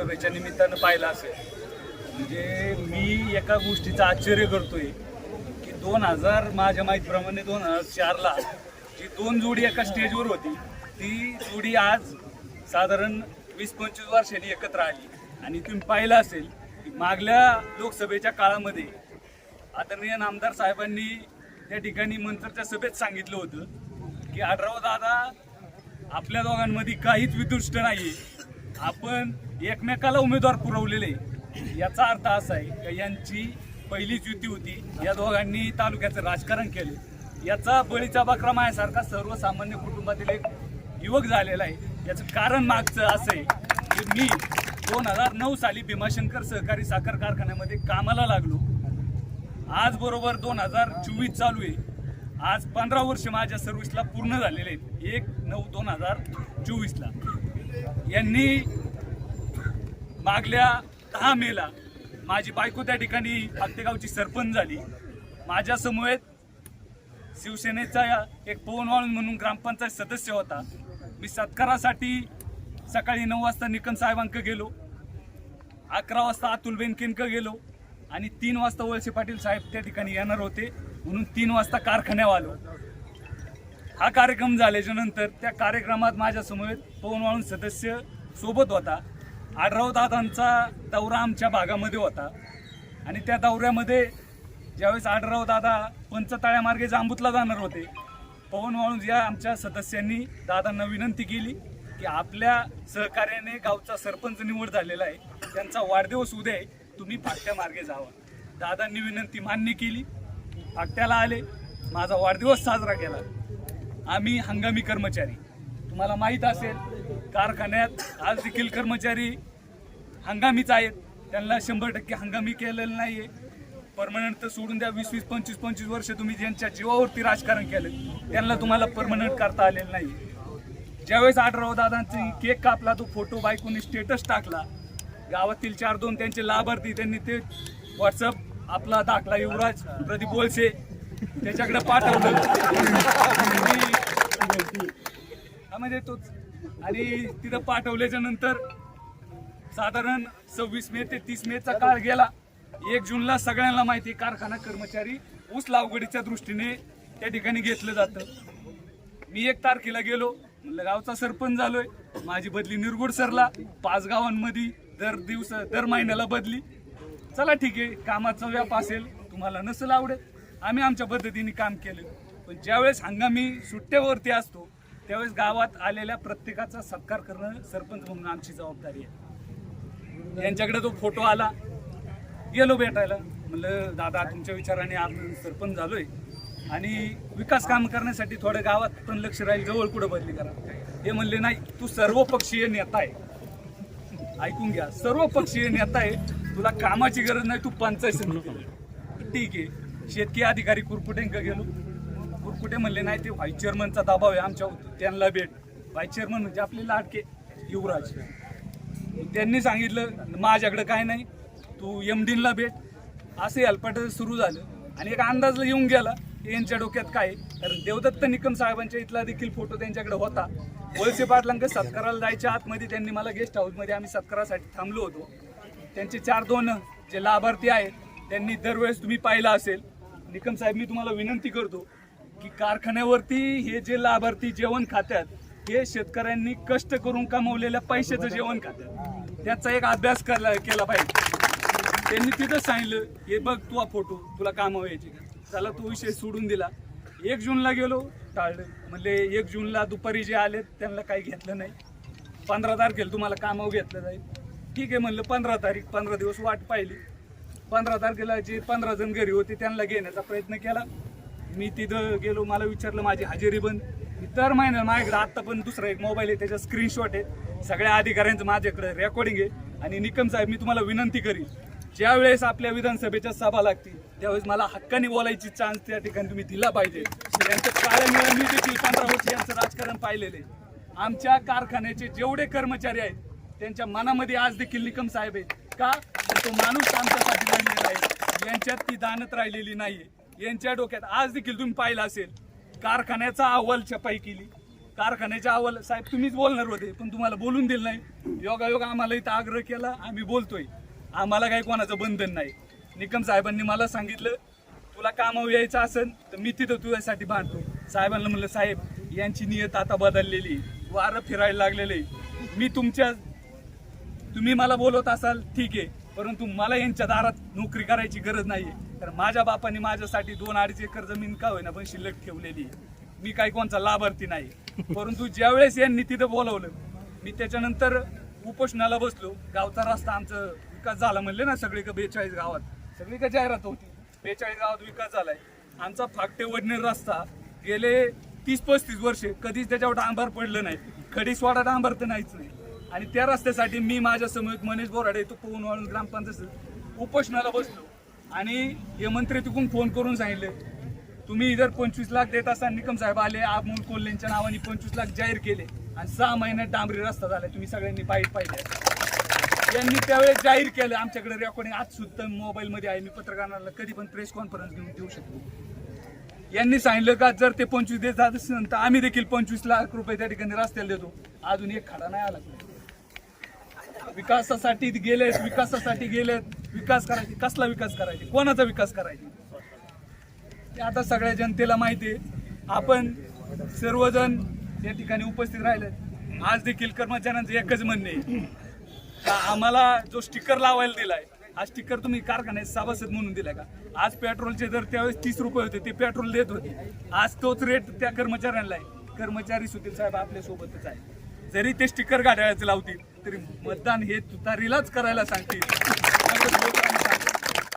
सभेच्या निमित्तानं पाहिलं असेल. म्हणजे मी एका गोष्टीचं आश्चर्य करतोय की दोन हजार माझ्या माहितीप्रमाणे दोन हजार चारला जी दोन जोडी एका स्टेजवर होती ती जोडी आज साधारण वीस पंचवीस वर्षांनी एकत्र आली. आणि तुम्ही पाहिलं असेल की मागल्या लोकसभेच्या काळामध्ये आदरणीय नामदार साहेबांनी त्या ठिकाणी मंत्रच्या सभेत सांगितलं होतं की आढराव दादा आपल्या दोघांमध्ये काहीच विदुष्ट नाही आपण एकमेकाला उमेदवार पुरवलेले याचा अर्थ असा आहे का यांची पहिलीच युती होती. या दोघांनी तालुक्याचं राजकारण केले. याचा बळीचा बकरा माझ्यासारखा सर्वसामान्य कुटुंबातील एक युवक झालेला आहे. याचं कारण मागचं असं आहे की मी दोन हजार नऊ साली भीमाशंकर सहकारी साखर कारखान्यामध्ये कामाला लागलो. आज बरोबर दोन हजार चोवीस चालू आहे. आज पंधरा वर्ष माझ्या सर्व्हिसला पूर्ण झालेले आहेत. एक नऊ दोन हजार चोवीसला यांनी मागल्या दहा मेला माझी बायको त्या ठिकाणी आत्तेगावची सरपंच झाली. माझ्यासमवेत शिवसेनेचा एक पवन वाळून म्हणून ग्रामपंचायत सदस्य होता. मी सत्कारासाठी सकाळी नऊ वाजता निकम साहेबांक गेलो. अकरा वाजता अतुल बेनकेंक गेलो आणि तीन वाजता वळसे पाटील साहेब त्या ठिकाणी येणार होते. म्हणून तीन वाजता कारखान्यावर आलो. हा कार्यक्रम झाल्याच्यानंतर त्या कार्यक्रमात माझ्यासमवेत पवन वाळून सदस्य सोबत होता. आढराव दादांचा दौरा आमच्या भागामध्ये होता. आणि त्या दौऱ्यामध्ये ज्यावेळेस आढराव दादा पंचताळ्यामार्गे जांबूतला जाणार होते पवन वाळून या आमच्या सदस्यांनी दादांना विनंती केली की आपल्या सहकार्याने गावचा सरपंच निवड झालेला आहे. त्यांचा वाढदिवस उद्या आहे. तुम्ही फाट्या मार्गे जावा. दादांनी विनंती मान्य केली. फाट्याला आले. माझा वाढदिवस साजरा केला. आम्ही हंगामी कर्मचारी. तुम्हाला माहीत असेल कारखान्यात आज देखील कर्मचारी हंगामीच आहेत. त्यांना शंभर टक्के हंगामी केलेलं नाही आहे परमनंट तर सोडून द्या वीस वीस पंचवीस पंचवीस वर्ष तुम्ही ज्यांच्या जीवावरती राजकारण केलं त्यांना तुम्हाला परमनंट करता आलेलं नाही ज्यावेळेस आढराव दादांची केक कापला तो फोटो बायकोनी स्टेटस टाकला गावातील चार दोन त्यांचे लाभार्थी त्यांनी ते व्हॉट्सअप आपला दाखला युवराज प्रदीप बोलसे त्याच्याकडे पाठवलं म्हणजे तोच. आणि तिथं पाठवल्याच्या नंतर साधारण सव्वीस मे ते तीस मेचा काळ गेला. एक जूनला सगळ्यांना माहिती कारखाना कर्मचारी ऊस लागवडीच्या दृष्टीने त्या ठिकाणी घेतलं जातं. मी एक तारखेला गेलो. म्हणलं गावचा सरपंच झालोय. माझी बदली निरगुड सरला. पाच गावांमध्ये दर दिवस दर महिन्याला बदली. चला ठीक आहे. कामाचा व्याप असेल. तुम्हाला नसेल आवडेल आम्ही आमच्या पद्धतीने काम केलं. पण ज्यावेळेस हंगामी सुट्ट्यावरती असतो त्यावेळेस गावात आलेल्या प्रत्येकाचा सत्कार करणं सरपंच म्हणून आमची जबाबदारी आहे. यांच्याकडे तो फोटो आला. गेलो भेटायला. म्हणलं दादा तुमच्या विचाराने आपण सरपंच झालोय आणि विकास काम करण्यासाठी थोडं गावात पण लक्ष राहील जवळ कुठं बदली करा. हे म्हणले नाही तू सर्वपक्षीय नेता आहे. ऐकून घ्या. सर्वपक्षीय नेता आहे. तुला कामाची गरज नाही तू पंचायत ठीक आहे. शेतकी अधिकारी कुरकुटेंक गेलो. कुरकुटे म्हणले नाही ते व्हाईस चेअरमनचा दबाव आहे आमच्या त्यांना भेट. व्हाईस चेअरमन म्हणजे आपले लाडके युवराज. त्यांनी सांगितलं माझ्याकडं काय नाही तू एम डीनला भेट. असं हेल्पट सुरू झालं. आणि एक अंदाज येऊन गेला की यांच्या डोक्यात काय कारण देवदत्त निकम साहेबांच्या इथला देखील फोटो त्यांच्याकडे होता. वळसे पाटलांक सत्काराला जायच्या आतमध्ये त्यांनी मला गेस्ट हाऊसमध्ये आम्ही सत्कारासाठी थांबलो होतो. त्यांचे चार दोन जे लाभार्थी आहेत त्यांनी दरवेळेस तुम्ही पाहिलं असेल निकम साहेब मी तुम्हाला विनंती करतो की कारखान्यावरती हे जे लाभार्थी जेवण खात्यात हे शेतकऱ्यांनी कष्ट करून कमवलेल्या पैशाचं जेवण खात्यात. त्याचा एक अभ्यास करला केला पाहिजे. त्यांनी तिथंच सांगितलं हे बघ तू फोटो तुला कामावर यायची का चला तो विषय सोडून दिला. एक जूनला गेलो टाळलं. म्हणले एक जूनला दुपारी जे आले त्यांना काही घेतलं नाही. पंधरा तारखेला तुम्हाला कामावर घेतलं जाईल. ठीक आहे म्हणलं पंधरा तारीख पंधरा दिवस वाट पाहिली. पंधरा तारखेला जे पंधरा जण घरी होते त्यांना घेण्याचा प्रयत्न केला. मी तिथं गेलो मला विचारलं माझी हजेरी बंद. दर महिन्याला माझ्याकडे आत्ता पण दुसरा एक मोबाईल आहे त्याचा स्क्रीनशॉट आहे. सगळ्या अधिकाऱ्यांचं माझ्याकडे रेकॉर्डिंग आहे. आणि निकम साहेब मी तुम्हाला विनंती करीन ज्यावेळेस आपल्या विधानसभेच्या सभा लागतील त्यावेळेस मला हक्काने बोलायची चान्स त्या ठिकाणी तुम्ही दिला पाहिजे. यांचं काळं मी देखील पंधरा वर्ष यांचं राजकारण पाहिलेलं आहे. आमच्या कारखान्याचे जेवढे कर्मचारी आहेत त्यांच्या मनामध्ये आज देखील निकम साहेब आहेत. का? तो माणूस आमच्यासाठी लढलेला आहे. यांच्यात ती दानत राहिलेली नाहीये. यांच्या डोक्यात आज देखील तुम्ही पाहिलं असेल कारखान्याचा अहवाल छपाई केली. कारखान्याच्या अहवाल साहेब तुम्हीच बोलणार होते पण तुम्हाला बोलून दिलं नाही. योगायोग आम्हाला इथं आग्रह केला आम्ही बोलतोय. आम्हाला काही कोणाचं बंधन नाही. निकम साहेबांनी मला सांगितलं तुला कामावर यायचं असेल तर मी तिथं तुझ्यासाठी बांधतो साहेबांना म्हणलं साहेब यांची नियत आता बदललेली आहे. वारं फिरायला लागलेलं आहे. मी तुमच्या तुम्ही मला बोलवत असाल ठीक आहे. परंतु मला यांच्या दारात नोकरी करायची गरज नाही आहे तर माझ्या बापाने माझ्यासाठी दोन अडीच एकर जमीन का होईना पण शिल्लक ठेवलेली आहे. मी काही कोणचा लाभार्थी नाही. परंतु ज्यावेळेस यांनी तिथं बोलवलं मी त्याच्यानंतर उपोषणाला बसलो. गावचा रस्ता आमचा विकास झाला म्हणले ना सगळी का बेचाळीस गावात. सगळी का जाहिरात होती. बेचाळीस गावात विकास झालाय. आमचा फाकटे वडनेर रस्ता गेले तीस पस्तीस वर्षे कधीच त्याच्यावर डांबर पडलं नाही. खडी सोडा डांबर तर नाहीच नाही. आणि त्या रस्त्यासाठी मी माझ्यासमोर मनीष बोराडे तो पोहून वाळून ग्रामपंचायत उपोषणाला बसलो. आणि हे मंत्री तिकून फोन करून सांगितले तुम्ही जर पंचवीस लाख देत असताना निकम साहेब आले अमोल कोल्हेंच्या नावाने पंचवीस लाख जाहीर केले. आणि सहा महिन्यात डांबरी रस्ता झाला तुम्ही सगळ्यांनी पाहिजे पाहिजे यांनी त्यावेळेस जाहीर केलं आमच्याकडे रेकॉर्डिंग आज सुद्धा मोबाईलमध्ये आहे मी पत्रकारांना कधी पण प्रेस कॉन्फरन्स घेऊन देऊ शकतो यांनी सांगितलं का जर ते पंचवीस देत असेल तर आम्ही देखील पंचवीस लाख रुपये त्या ठिकाणी रस्त्याला देतो. अजून एक खडा नाही आला विकासासाठी गेलेत विकासासाठी गेलेत. विकास करायचे. कसला विकास करायचे? कोणाचा विकास करायचे? ते आता सगळ्या जनतेला माहिती आहे. आपण सर्वजण या ठिकाणी उपस्थित राहिले आज देखील कर्मचाऱ्यांचं एकच म्हणणे का आम्हाला जो स्टिकर लावायला दिलाय हा स्टिकर तुम्ही कारखान्यात सभासद म्हणून दिलाय का? आज पेट्रोलचे दर त्यावेळेस तीस रुपये होते ते पेट्रोल देत होते. आज तोच रेट त्या कर्मचाऱ्यांना आहे. कर्मचारी सुधीर साहेब आपल्या सोबतच आहे. जरी ते स्टिकर गाड्याचे लावतील तरी मतदान हे तुतारीलाच करायला सांगतील.